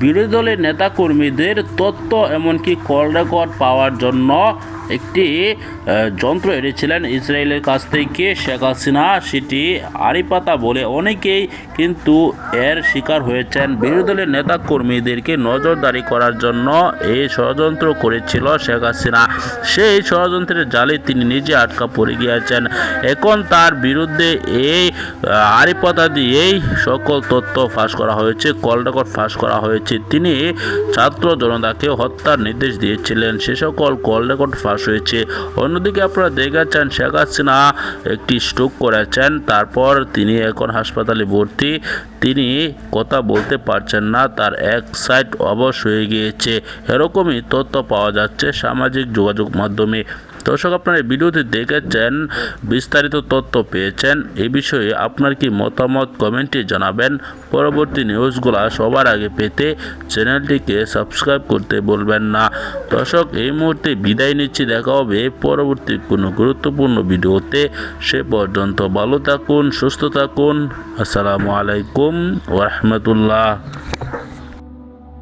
বিরোধী দলের নেতাকর্মীদের তথ্য এমনকি কল রেকর্ড পাওয়ার জন্য একটি যন্ত্র এনেছিলেন ইসরায়েলের কাছ থেকে। শেখ হাসিনা সেটি আড়িপাতা বলে অনেকেই কিন্তু এর শিকার হয়েছেন। বিরোধী দলের নেতাকর্মীদেরকে নজরদারি করার জন্য এই ষড়যন্ত্র করেছিল শেখ হাসিনা। সেই ষড়যন্ত্রের জালে তিনি নিজে আটকা পড়ে গিয়েছেন। এখন তার বিরুদ্ধে এই আহ, আড়িপাতা দিয়েই সকল তথ্য ফাঁস করা হয়েছে কল রেকর্ড ফাঁস করা হয়েছে। তিনি ছাত্র জনতাকে হত্যার নির্দেশ দিয়েছিলেন। সে সকল কল রেকর্ড ফাঁস হয়েছে। অন্যদিকে আপনারা দেখেছেন শেখ হাসিনা একটি স্ট্রোক করেছেন, তারপর তিনি এখন হাসপাতালে ভর্তি। তিনি কথা বলতে পারছেন না, তার এক সাইড অবশ হয়ে গিয়েছে। এরকমই তথ্য পাওয়া যাচ্ছে সামাজিক যোগাযোগ মাধ্যমে। দর্শক, আপনারা এই ভিডিওতে দেখেছেন বিস্তারিত তথ্য পেয়েছেন। এ বিষয়ে আপনার কি মতামত কমেন্টে জানাবেন। পরবর্তী নিউজগুলো সবার আগে পেতে চ্যানেলটিকে সাবস্ক্রাইব করতে বলবেন না। দর্শক, এই মুহূর্তে বিদায় নিচ্ছি। দেখা হবে পরবর্তী কোনো গুরুত্বপূর্ণ ভিডিওতে। সে পর্যন্ত ভালো থাকুন, সুস্থ থাকুন। আসসালামু আলাইকুম ওরহমতুল্লাহ